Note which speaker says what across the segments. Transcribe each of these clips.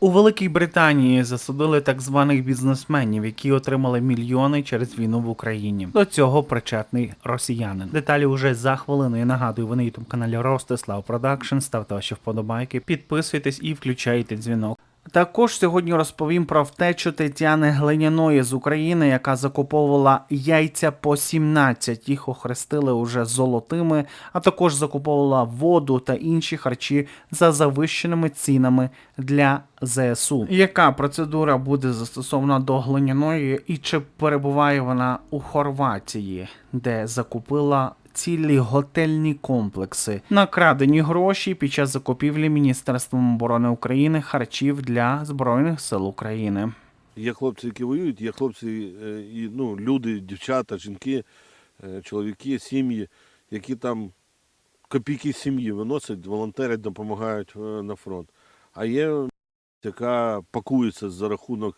Speaker 1: У Великій Британії засудили так званих бізнесменів, які отримали мільйони через війну в Україні. До цього причетний росіянин. Деталі уже за хвилину. Я нагадую, ви на ютуб каналі Ростислав Продакшн. Ставте ваші вподобайки, підписуйтесь і включайте дзвінок. Також сьогодні розповім про втечу Тетяни Глиняної з України, яка закуповувала яйця по 17. Їх охрестили уже золотими, а також закуповувала воду та інші харчі за завищеними цінами для ЗСУ. Яка процедура буде застосована до глиняної, і чи перебуває вона у Хорватії, де закупила цілі готельні комплекси, накрадені гроші під час закупівлі Міністерством оборони України харчів для збройних сил України.
Speaker 2: Є хлопці, які воюють, є хлопці, е, і, ну, люди, дівчата, жінки, е, чоловіки, сім'ї, які там копійки сім'ї виносять, волонтерять, допомагають е, на фронт. А є, яка пакується за рахунок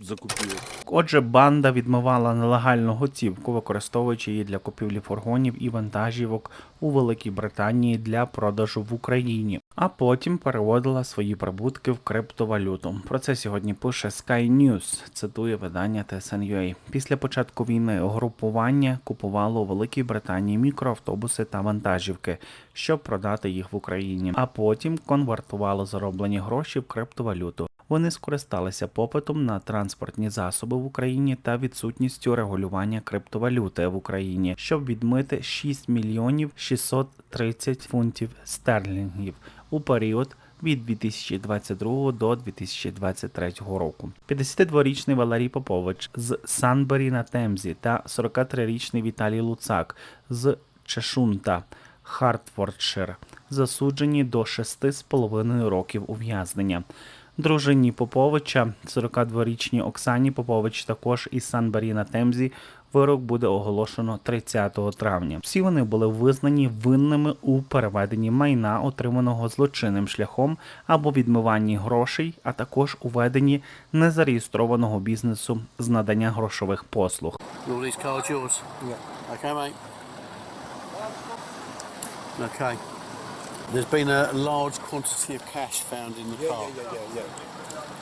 Speaker 2: закупівель.
Speaker 1: Отже, банда відмивала нелегальну готівку, використовуючи її для купівлі фургонів і вантажівок у Великій Британії для продажу в Україні, а потім переводила свої прибутки в криптовалюту. Про це сьогодні пише Sky News, цитує видання TSN.ua. Після початку війни угрупування купувало у Великій Британії мікроавтобуси та вантажівки, щоб продати їх в Україні, а потім конвертувало зароблені гроші в криптовалюту. Вони скористалися попитом на транспортні засоби в Україні та відсутністю регулювання криптовалюти в Україні, щоб відмити 6 мільйонів 630 фунтів стерлінгів у період. Від 2022 до 2023 року 52-річний Валерій Попович з Санбері на Темзі та 43-річний Віталій Луцак з Чешунта, Хартфордшир, засуджені до 6,5 років ув'язнення. Дружині Поповича, 42-річній Оксані Попович, також із Санбері на Темзі. Вирок буде оголошено 30 травня. Всі вони були визнані винними у переведенні майна, отриманого злочинним шляхом або відмиванні грошей, а також у веденні незареєстрованого бізнесу з надання грошових послуг.
Speaker 3: Mate. Okay. There's been a large quantity of cash found in the car.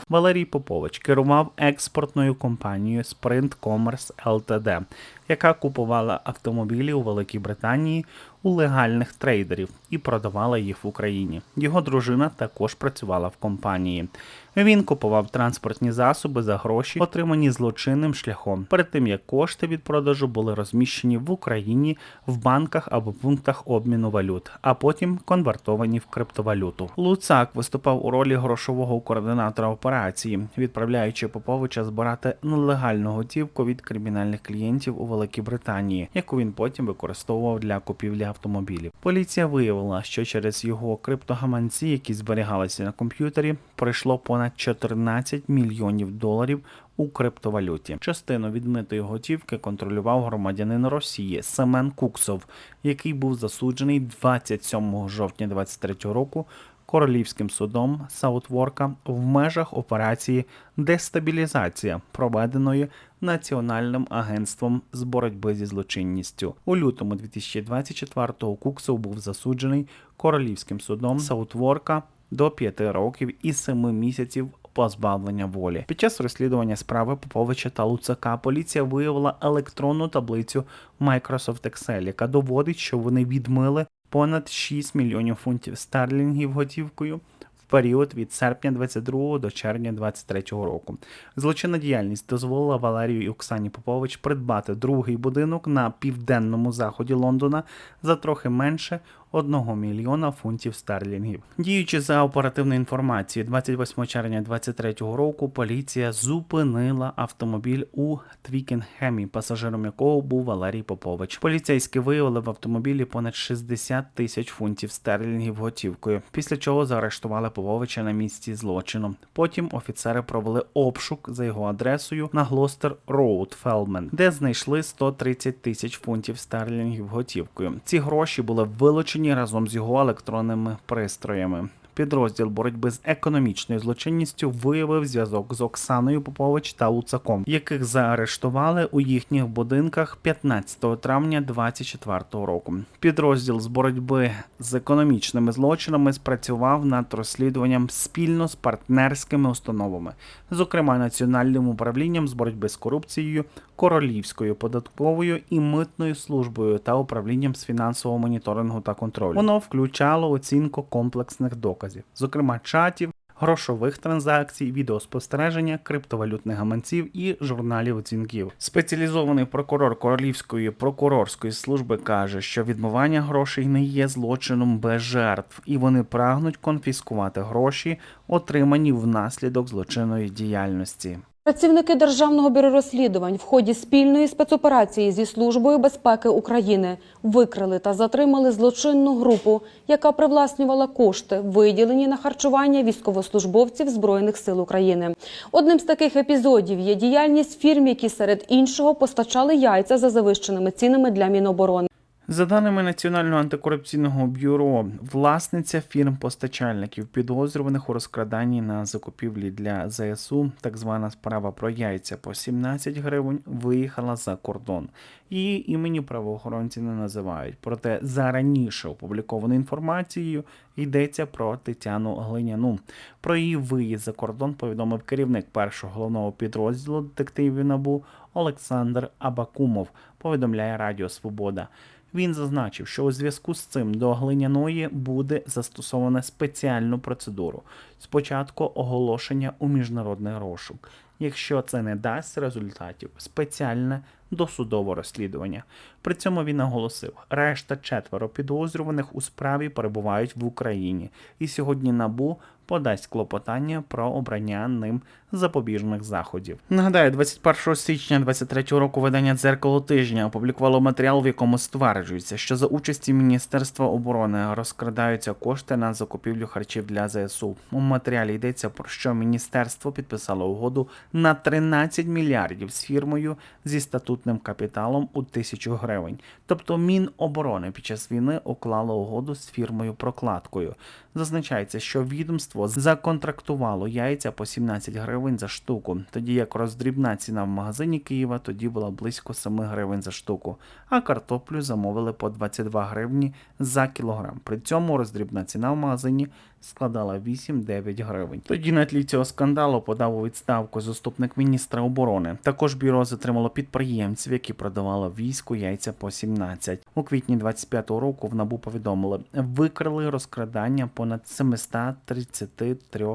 Speaker 1: Валерій Попович керував експортною компанією Sprint Commerce Ltd, яка купувала автомобілі у Великій Британії у легальних трейдерів і продавала їх в Україні. Його дружина також працювала в компанії. Він купував транспортні засоби за гроші, отримані злочинним шляхом, перед тим як кошти від продажу були розміщені в Україні в банках або пунктах обміну валют, а потім конвертовані в криптовалюту. Луцак виступав у ролі грошового координатора операції, відправляючи Поповича збирати нелегальну готівку від кримінальних клієнтів у Великій Британії, яку він потім використовував для купівлі автомобілів. Поліція виявила, що через його криптогаманці, які зберігалися на комп'ютері, пройшло понад 14 мільйонів доларів у криптовалюті. Частину відмитої готівки контролював громадянин Росії Семен Куксов, який був засуджений 27 жовтня 2023 року. Королівським судом Саутворка в межах операції дестабілізація, проведеної Національним агентством з боротьби зі злочинністю. У лютому 2024-го Куксов був засуджений королівським судом Саутворка до 5 років і 7 місяців позбавлення волі. Під час розслідування справи Поповича та Луцака поліція виявила електронну таблицю Microsoft Excel, яка доводить, що вони відмили понад 6 мільйонів фунтів стерлінгів готівкою. В період від серпня 22 до червня 23 року злочинна діяльність дозволила Валерію і Оксані Попович придбати другий будинок на південному заході Лондона за трохи менше 1 мільйона фунтів стерлінгів. Діючи за оперативною інформацією, 28 червня 23 року поліція зупинила автомобіль у Твікенхемі, пасажиром якого був Валерій Попович. Поліцейські виявили в автомобілі понад 60 тисяч фунтів стерлінгів готівкою, після чого заарештували Поповича на місці злочину. Потім офіцери провели обшук за його адресою на Глостер Роуд Фелмен, де знайшли 130 тисяч фунтів стерлінгів готівкою. Ці гроші були вилучені разом з його електронними пристроями. Підрозділ боротьби з економічною злочинністю виявив зв'язок з Оксаною Попович та Луцаком, яких заарештували у їхніх будинках 15 травня 2024 року. Підрозділ з боротьби з економічними злочинами спрацював над розслідуванням спільно з партнерськими установами, зокрема Національним управлінням з боротьби з корупцією, Королівською податковою і митною службою та управлінням з фінансового моніторингу та контролю. Воно включало оцінку комплексних доказів, зокрема чатів. Грошових транзакцій, відеоспостереження, криптовалютних гаманців і журналів оцінків. Спеціалізований прокурор Королівської прокурорської служби каже, що відмивання грошей не є злочином без жертв, і вони прагнуть конфіскувати гроші, отримані внаслідок злочинної діяльності.
Speaker 4: Працівники Державного бюро розслідувань в ході спільної спецоперації зі Службою безпеки України викрили та затримали злочинну групу, яка привласнювала кошти, виділені на харчування військовослужбовців Збройних сил України. Одним з таких епізодів є діяльність фірм, які серед іншого постачали яйця за завищеними цінами для Міноборони.
Speaker 1: За даними Національного антикорупційного бюро, власниця фірм-постачальників, підозрюваних у розкраданні на закупівлі для ЗСУ, так звана справа про яйця по 17 гривень, виїхала за кордон. Її імені правоохоронці не називають. Проте за раніше опублікованою інформацією йдеться про Тетяну Глиняну. Про її виїзд за кордон повідомив керівник першого головного підрозділу детективів НАБУ Олександр Абакумов. Повідомляє Радіо Свобода. Він зазначив, що у зв'язку з цим до глиняної буде застосована спеціальну процедуру. Спочатку оголошення у міжнародний розшук. Якщо це не дасть результатів, спеціальне досудове розслідування. При цьому він наголосив, решта четверо підозрюваних у справі перебувають в Україні, і сьогодні набу подасть клопотання про обрання ним запобіжних заходів. Нагадаю, 21 січня 23 року видання дзеркало тижня опублікувало матеріал, в якому стверджується, що за участі Міністерства оборони розкрадаються кошти на закупівлю харчів для ЗСУ. У матеріалі йдеться про що міністерство підписало угоду на 13 мільярдів з фірмою зі статутним капіталом у тисячу гривень. Тобто Міноборони під час війни уклало угоду з фірмою прокладкою. Зазначається, що відомство законтрактувало яйця по 17 гривень за штуку, тоді як роздрібна ціна в магазині Києва тоді була близько 7 гривень за штуку, а картоплю замовили по 22 гривні за кілограм. При цьому роздрібна ціна в магазині складала 8-9 гривень. Тоді на тлі цього скандалу подав у відставку заступник міністра оборони. Також бюро затримало підприємців, які продавали війську яйця по 17. У квітні 25-го року в набу повідомили, викрили розкрадання понад 733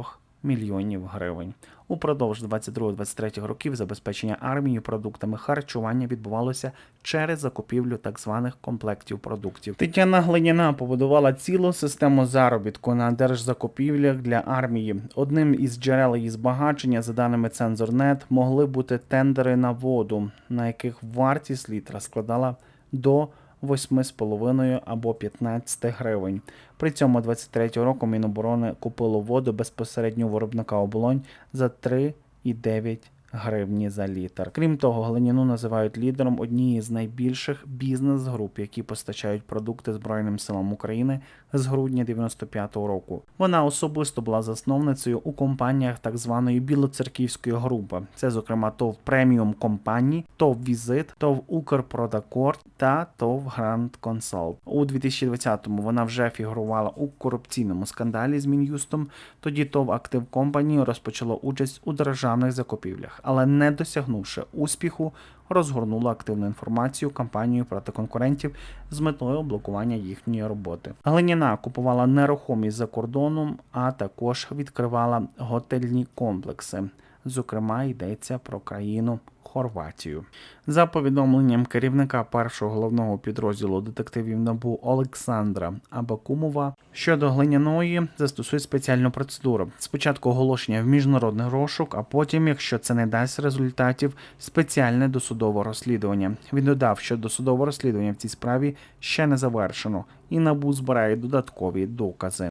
Speaker 1: мільйонів гривень. Упродовж 22-23 років забезпечення армії продуктами харчування відбувалося через закупівлю так званих комплектів продуктів. Тетяна Глиняна побудувала цілу систему заробітку на держзакупівлях для армії. Одним із джерел її збагачення, за даними Цензорнет, могли бути тендери на воду, на яких вартість літра складала до 8,5 або 15 гривень. При цьому 23 року Міноборони купило воду безпосередньо виробника оболонь за 3,9 гривні за літр. Крім того, глиняну називають лідером однієї з найбільших бізнес-груп, які постачають продукти Збройним силам України з грудня 95-го року. Вона особисто була засновницею у компаніях так званої білоцерківської групи. Це, зокрема, ТОВ преміум компанії, ТОВ Візит, ТОВ Укрпродакорд та ТОВ Гранд Консалт. У 2020-му вона вже фігурувала у корупційному скандалі з Мін'юстом. Тоді ТОВ Актив Компанії розпочало участь у державних закупівлях, але не досягнувши успіху, розгорнула активну інформацію кампанію проти конкурентів з метою блокування їхньої роботи. Глиняна купувала нерухомість за кордоном, а також відкривала готельні комплекси. Зокрема, йдеться про країну Хорватію. За повідомленням керівника першого головного підрозділу детективів НАБУ Олександра Абакумова щодо глиняної застосують спеціальну процедуру. Спочатку оголошення в міжнародний розшук, а потім, якщо це не дасть результатів, спеціальне досудове розслідування. Він додав, що досудове розслідування в цій справі ще не завершено, і НАБУ збирає додаткові докази.